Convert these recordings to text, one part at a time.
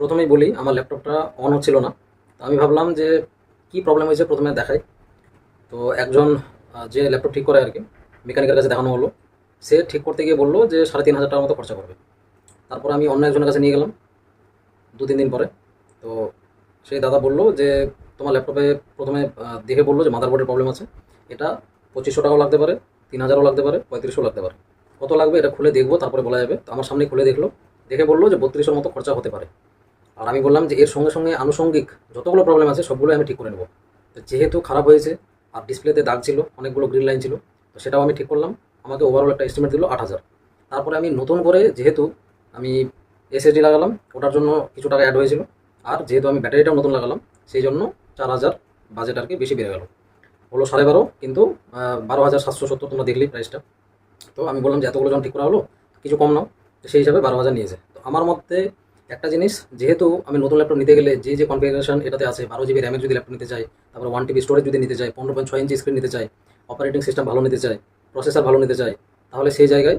প্রথমেই বলি, আমার ল্যাপটপটা অন হচ্ছিল না। তো আমি ভাবলাম যে কি প্রবলেম হয়েছে প্রথমে দেখাই। তো একজন যে ল্যাপটপ ঠিক করে আর কি মেকানিকের কাছে দেখানো হলো। সে ঠিক করতে গিয়ে বলল যে সাড়ে তিন হাজার টাকার মতো খরচা করবে। তারপর আমি অন্য একজনের কাছে নিয়ে গেলাম, দু তিন দিন পরে। তো সেই দাদা বলল যে, তোমার ল্যাপটপে প্রথমে দেখে বলল যে মাদারবোর্ডের প্রবলেম আছে। এটা পঁচিশশো টাকাও লাগতে পারে, তিন হাজারও লাগতে পারে, পঁয়ত্রিশশো লাগতে পারে। কত লাগবে এটা খুলে দেখব, তারপরে বলা যাবে। তো আমার সামনে খুলে দেখল, দেখে বলল যে বত্রিশের মতো খরচা হতে পারে। আর আমি বললাম যে এর সঙ্গে সঙ্গে আনুষঙ্গিক যতগুলো প্রবলেম আছে সবগুলো আমি ঠিক করে নেব। তো যেহেতু খারাপ হয়েছে আর ডিসপ্লেতে দাগ ছিল, অনেকগুলো গ্রিন লাইন ছিল, তো সেটাও আমি ঠিক করলাম। আমাকে ওভারঅল একটা এস্টিমেট দিল আট হাজার। তারপরে আমি নতুন করে যেহেতু আমি এসএসডি লাগালাম, ওটার জন্য কিছু টাকা অ্যাড হয়েছিল। আর যেহেতু আমি ব্যাটারিটাও নতুন লাগালাম, সেই জন্য চার হাজার বাজেট আর কি বেশি বেড়ে গেল। হলো সাড়ে বারো, কিন্তু বারো হাজার সাতশো সত্তর তোমরা দেখলি প্রাইসটা তো আমি বললাম যে এতগুলো যখন ঠিক করা হলো, কিছু কম নাও। সেই হিসাবে বারো হাজার নিয়েছে। তো আমার মধ্যে একটা জিনিস, যেহেতু আমি নতুন ল্যাপটপ নিতে গেলে যে যে কনফিগারেশন এটাতে আছে, বারো জিবি র্যামের যদি ল্যাপটপ নিতে চাই, তারপর ওয়ান টিবি স্টোরেজ যদি নিতে চাই, পনেরো পয়েন্ট ছয় ইঞ্চি স্ক্রিন নিতে চাই অপারেটিং সিস্টেম ভালো নিতে চাই প্রসেসর ভালো নিতে চাই, তাহলে সেই জায়গায়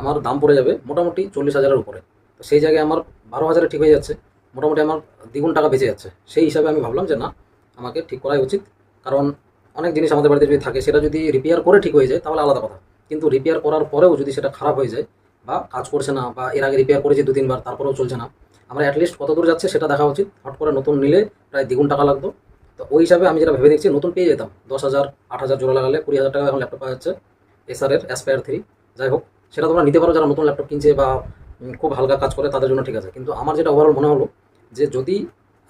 আমার দাম পড়ে যাবে মোটামুটি চল্লিশ হাজারের উপরে। তো সেই জায়গায় আমার বারো হাজারে ঠিক হয়ে যাচ্ছে, মোটামুটি আমার দ্বিগুণ টাকা বেঁচে যাচ্ছে। সেই হিসাবে আমি ভাবলাম যে না, আমাকে ঠিক করাই উচিত। কারণ অনেক জিনিস আমাদের বাড়িতে যদি থাকে, সেটা যদি রিপেয়ার করে ঠিক হয়ে যায়, তাহলে আলাদা কথা। কিন্তু রিপেয়ার করার পরেও যদি সেটা খারাপ হয়ে যায়, বা কাজ করছে না, বা এর আগে রিপেয়ার করেছি দু তিনবার তারপরেও চলছে না আমরা অ্যাটলিস্ট কত দূর যাচ্ছে সেটা দেখা উচিত। হট করে নতুন নিলে প্রায় দ্বিগুণ টাকা লাগতো। তো ওই হিসাবে আমি যেটা ভেবে দেখছি, নতুন পেয়ে যেতাম। দশ হাজার, আট হাজার জোড়া লাগালে কুড়ি হাজার টাকা এখন ল্যাপটপ পাওয়া যাচ্ছে। এসআরের অ্যাসপায়ার থ্রি যাই হোক, সেটা তোমরা নিতে পারো যারা নতুন ল্যাপটপ কিনছে বা খুব হালকা কাজ করে, তাদের জন্য ঠিক আছে। কিন্তু আমার যেটা ওভারঅল মনে হলো যে যদি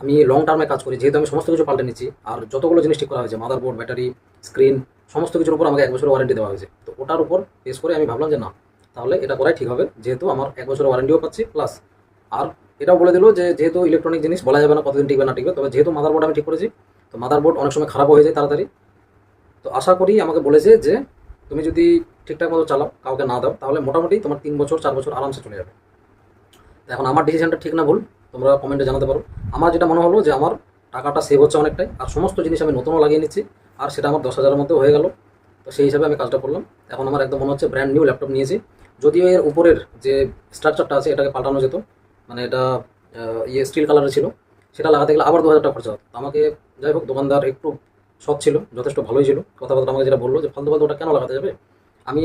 আমি লং টার্মে কাজ করি, যেহেতু আমি সমস্ত কিছু পাল্টে নিচ্ছি, আর যতগুলো জিনিস ঠিক করা হয়েছে মাদারবোর্ড ব্যাটারি স্ক্রিন সমস্ত কিছুর উপর আমাকে এক বছরের ওয়ারেন্টি দেওয়া হয়েছে। তো ওটার উপর বেস করে আমি ভাবলাম যে না, তাহলে এটা করাই ঠিক হবে। যেহেতু আমার এক বছরের ওয়ারেন্টিও পাচ্ছি প্লাস আর এটাও বলে দিল যে যেহেতু ইলেকট্রনিক জিনিস বলা যাবে না কতদিন টিকবে না টিকবে, তবে যেহেতু মাদারবোর্ড আমি ঠিক করেছি, তো মাদারবোর্ড অনেক সময় খারাপ হয়ে যায় তাড়াতাড়ি। তো আশা করি আমাকে বলেছে যে তুমি যদি ঠিকঠাক মতো চালাও, কাউকে না দাও, তাহলে মোটামুটি তোমার তিন বছর, চার বছর আরামসে চলে যাবে। তো এখন আমার ডিসিশনটা ঠিক না ভুল, তোমরা কমেন্টে জানাতে পারো। আমার যেটা মনে হলো যে আমার টাকাটা সেভ হচ্ছে অনেকটাই, আর সমস্ত জিনিস আমি নতুনও লাগিয়ে নিচ্ছি, আর সেটা আমার দশ হাজারের মধ্যে হয়ে গেল। তো সেই হিসাবে আমি কাজটা করলাম। এখন আমার একদম মনে হচ্ছে ব্র্যান্ড নিউ ল্যাপটপ নিয়েছি। যদিও এর উপরের যে স্ট্রাকচারটা আছে, এটাকে পাল্টানো যেত মানে এটা ইয়ে স্টিল কালারের ছিল। সেটা লাগাতে গেলে আবার দু হাজার টাকা খরচা হতো আমাকে, যাই হোক, দোকানদার একটু সৎ ছিল, যথেষ্ট ভালোই ছিল। কথাবার্তা আমাকে যেটা বলল যে, ফালতু ফালতু ওটা কেন লাগাতে যাবে? আমি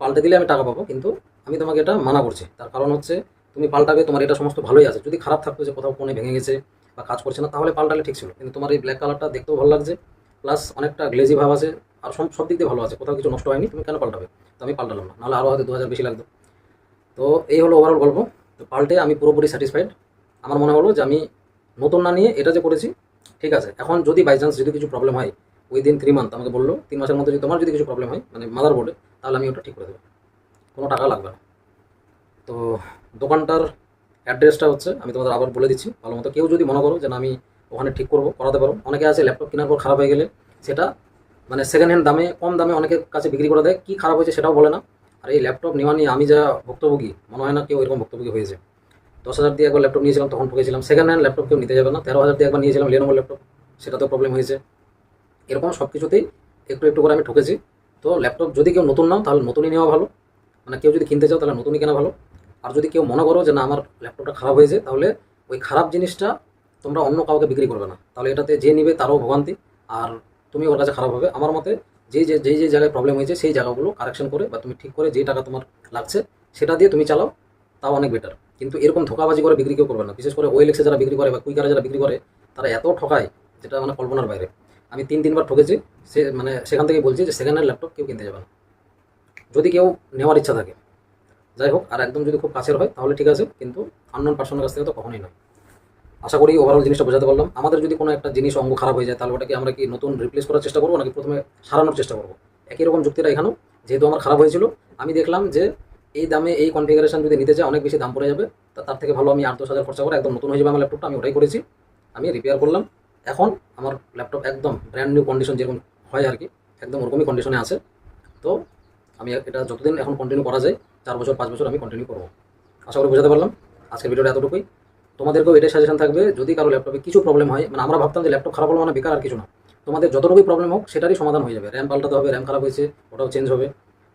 পাল্টে দিলে আমি টাকা পাবো, কিন্তু আমি তোমাকে এটা মানা করছি। তার কারণ হচ্ছে, তুমি পাল্টাবে, তোমার এটা সমস্ত ভালোই আছে। যদি খারাপ থাকতো যে কোথাও কোণে ভেঙে গেছে বা কাজ করছে না, তাহলে পাল্টালে ঠিক ছিল। কিন্তু তোমার এই ব্ল্যাক কালারটা দেখতেও ভালো লাগছে প্লাস অনেকটা গ্লেজি ভাব আছে, আর সব সব দিক দিয়ে ভালো আছে। কোথাও কিছু নষ্ট হয়নি, তুমি কেন পাল্টাবে? তো আমি পাল্টালাম না, নাহলে আরও হয়তো দু হাজার বেশি লাগতো। তো এই হলো ওভারঅল গল্প। তো পাল্টে আমি পুরোপুরি স্যাটিসফাইড আমার মনে হলো যে আমি নতুন না নিয়ে এটা যে করেছি, ঠিক আছে। এখন যদি বাই চান্স যদি কিছু প্রবলেম হয় উইদিন থ্রি মান্থ আমাকে বলল, তিন মাসের মধ্যে যদি তোমার যদি কিছু প্রবলেম হয় মানে মাদার বোর্ডে তাহলে আমি ওটা ঠিক করে দেবো। কোনো টাকা লাগবে না। তো দোকানটার অ্যাড্রেসটা হচ্ছে, আমি তোমাদের আবার বলে দিচ্ছি, ভালো মতো কেউ যদি মনে করো যে আমি ওখানে ঠিক করব, করাতে পারো। অনেকে আছে ল্যাপটপ কেনার পর খারাপ হয়ে গেলে, সেটা মানে সেকেন্ড হ্যান্ড দামে, কম দামে অনেকের কাছে বিক্রি করে দেয়, কী খারাপ হয়েছে সেটাও বলে না। আর এই ল্যাপটপ নেওয়া নিয়ে আমি যা ভুক্তভোগী, মনে হয় না কেউ এরকম ভুক্তভোগী হয়েছে। দশ হাজার দিয়ে একবার ল্যাপটপ নিয়েছিলাম, তখন ঠকেছিলাম সেকেন্ড হ্যান্ড ল্যাপটপ কেউ নিতে যাবে না, তেরো হাজার দিয়ে একবার নিয়েছিলাম লেনোভো ল্যাপটপ সেটাতেও প্রবলেম হয়েছে। এরকম সব কিছুতেই একটু একটু করে আমি ঠকেছি। তো ল্যাপটপ যদি কেউ নতুন নাও, তাহলে নতুনই নেওয়া ভালো। মানে কেউ যদি কিনতে চাও, তাহলে নতুনই কেনা ভালো। আর যদি কেউ মনে করো যে না, আমার ল্যাপটপটা খারাপ হয়েছে, তাহলে ওই খারাপ জিনিসটা তোমরা অন্য কাউকে বিক্রি করবে না। তাহলে এটাতে যে নিবে, তারও ভোগান্তি। আর তুমি ওর কাছে খারাপ হবে। আমার মতে যে যে যেই যে জায়গায় প্রবলেম হয়েছে, সেই জায়গাগুলো কারেকশন করে বা তুমি ঠিক করে যেই টাকা তোমার লাগছে, সেটা দিয়ে তুমি চালাও, তাও অনেক বেটার কিন্তু এরকম ধোকাবাজি করে বিক্রি কেউ করবে না। বিশেষ করে ওয়েলেক্সে যারা বিক্রি করে বা কুইকারে যারা বিক্রি করে, তারা এত ঠকায় যেটা মানে কল্পনার বাইরে। আমি তিন তিনবার ঠকেছি, সে মানে সেখান থেকে বলছি যে সেকেন্ড হ্যান্ড ল্যাপটপ কেউ কিনতে যাবে না। যদি কেউ নেওয়ার ইচ্ছা থাকে। যাই হোক, আর একদম যদি খুব কাছের হয়, তাহলে ঠিক আছে, কিন্তু আননোন পার্সনের কাছ থেকে তো কখনোই নয়। আশা করি ওভারঅল জিনিসটা বোঝাতে পারলাম। আমাদের যদি কোনো একটা জিনিস অঙ্গ খারাপ হয়ে যায়, তাহলে ওটাকে আমরা কি নতুন রিপ্লেস করার চেষ্টা করব, নাকি প্রথমে সারানোর চেষ্টা করব? একই রকম যুক্তিটা এখানেও, যেহেতু আমার খারাপ হয়েছিল, আমি দেখলাম যে এই দামে এই কনফিগারেশন যদি নিতে চাই অনেক বেশি দাম পড়ে যাবে, তা তার থেকে ভালো আমি আট দশ হাজার খরচা করে একদম নতুন হয়ে যাবে আমার ল্যাপটপটা আমি ওটাই করেছি। আমি রিপেয়ার করলাম। এখন আমার ল্যাপটপ একদম ব্র্যান্ড নিউ কন্ডিশন যেরকম হয় আর কি, একদম ওরকমই কন্ডিশনে আছে। তো আমি এটা যতদিন এখন কন্টিনিউ করা যায়, চার বছর, পাঁচ বছর আমি কন্টিনিউ করব। আশা করি বোঝাতে পারলাম। আজকের ভিডিওটা এতটুকুই। তোমাদেরকেও এটাই সাজেশন থাকবে, যদি কারও ল্যাপটপে কিছু প্রবলেম হয় মানে আমরা ভাবতাম যে ল্যাপটপ খারাপ হলো মানে বেকার আর কিছু না। তোমাদের যতটুকুই প্রবলেম হোক, সেটারই সমাধান হয়ে যাবে। র্যাম পাল্টাতে হবে র্যাম খারাপ হয়েছে, ওটাও চেঞ্জ হবে।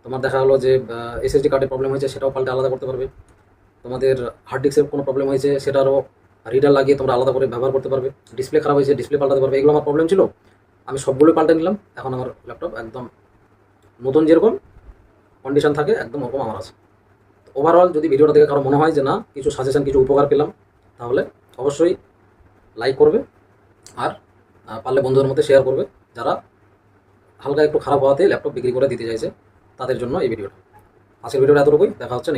তোমার দেখা হলো যে এসএসডি কার্ডে প্রবলেম হয়েছে, সেটাও পাল্টে আলাদা করতে পারবে। তোমাদের হার্ড ডিস্কের কোনো প্রবলেম হয়েছে, সেটারও রিডার লাগিয়ে তোমরা আলাদা করে ব্যবহার করতে পারবে। ডিসপ্লে খারাপ হয়েছে ডিসপ্লে পাল্টাতে পারবে। এগুলো আমার প্রবলেম ছিল। আমি সবগুলো পাল্টে নিলাম। এখন আমার ল্যাপটপ একদম নতুন যেরকম কন্ডিশন থাকে, একদম ওরকম আমার আছে। ওভারঅল যদি ভিডিওটা দেখে কারও মনে হয় যে না, কিছু সাজেশন কিছু উপকার পেলাম তাহলে অবশ্যই লাইক করবে আর পারলে বন্ধুদের মধ্যে শেয়ার করবে যারা হালকা একটু খারাপ হওয়াতে ল্যাপটপ বিক্রি করে দিতে চাইছে তাদের জন্য এই ভিডিওটা আজকের ভিডিওটা এতটুকুই, দেখা হচ্ছে